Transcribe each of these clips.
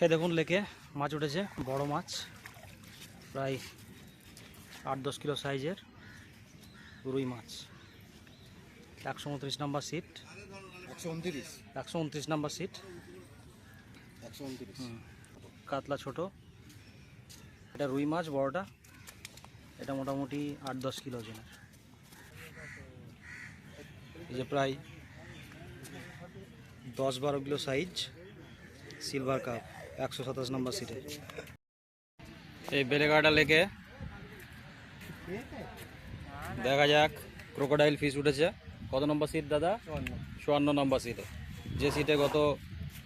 হে দেখুন লেকে মাছ উঠেছে বড় মাছ প্রায় আট দশ কিলো সাইজের রুই মাছ। একশো উনত্রিশ নাম্বার সিট একশো উনত্রিশ? একশো উনত্রিশ নাম্বার সিট একশো উনত্রিশ। কাতলা ছোট। এটা রুই মাছ বড়টা। এটা মোটামুটি আট দশ কিলো ওজনের। এই যে প্রায় দশ বারো কিলো সাইজ সিলভার কাপ একশো সাতাশ নম্বর সিটে এই বেলেগাটা লেকে দেখা যাক ক্রোকোডাইল ফিশ উঠেছে। কত নম্বর সিট দাদা? চুয়ান্ন নম্বর সিটে যে সিটে গত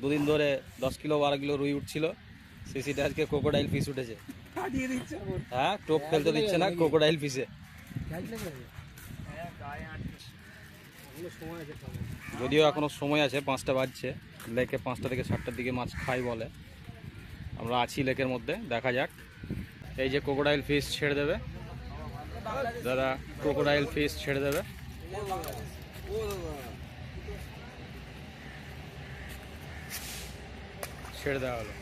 দুদিন ধরে দশ কিলো বারো কিলো রুই উঠছিল সেই সিটে আজকে ক্রোকোডাইল ফিশ উঠেছে। হ্যাঁ টোপ ফেলতে দিচ্ছে না ক্রোকোডাইল ফিসে যদিও এখনও সময় আছে পাঁচটা বাজছে লেকে পাঁচটা থেকে সাতটার দিকে মাছ খাই বলে। আমরা আছি লেকের মধ্যে, দেখা যাক। এই যে ক্রোকোডাইল ফিস ছেড়ে দেবে। দাদা ক্রোকোডাইল ফিস ছেড়ে দেবে। ছেড়ে দেওয়া হলো।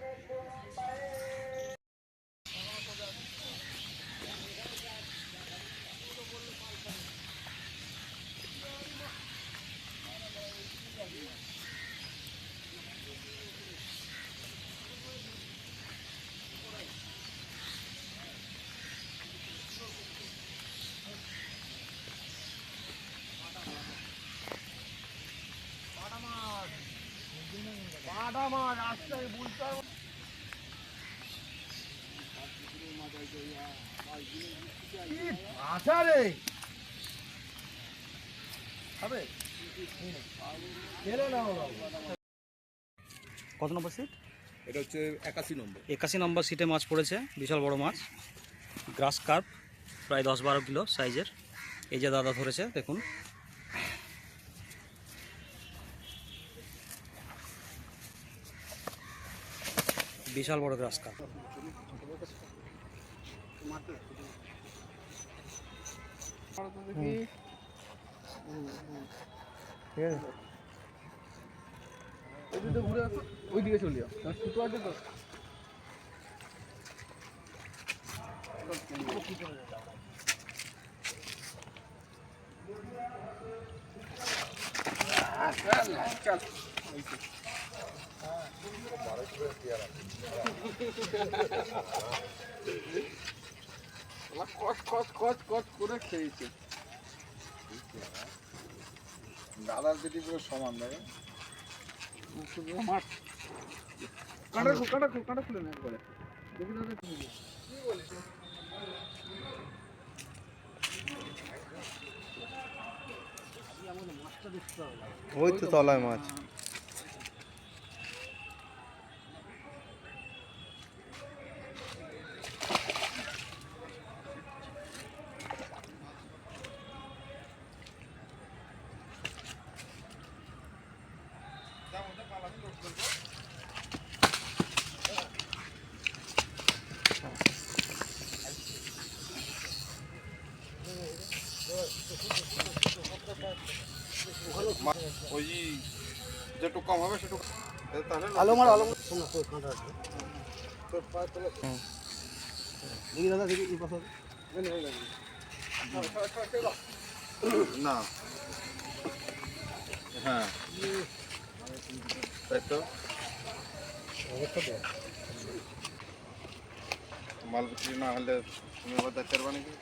রে? হবে? কত নম্বর সিট এটা হচ্ছে একাশি নম্বর। একাশি নম্বর সিটে মাছ পড়েছে বিশাল বড় মাছ। গ্রাস কার্প প্রায় দশ বারো কিলো সাইজের এই যে দাদা ধরেছে দেখুন। বিশাল বড় গ্রাস কার্প ওইদিকে চলে যাও আছে। তো কচ কচ কচ কচ করে খেয়েছে দাদার দিদি পুরো সমান কাঁটা কাঁটা কাঁটা ওই তো তলায় মাছ। ওই যেটু কম হবে সেটু তাহলে আলো মার আলো তোর দেখি এই পাশে না। হ্যাঁ। মাল বিক্রি না হলে তুমি আবার দেখতে পারবা নাকি?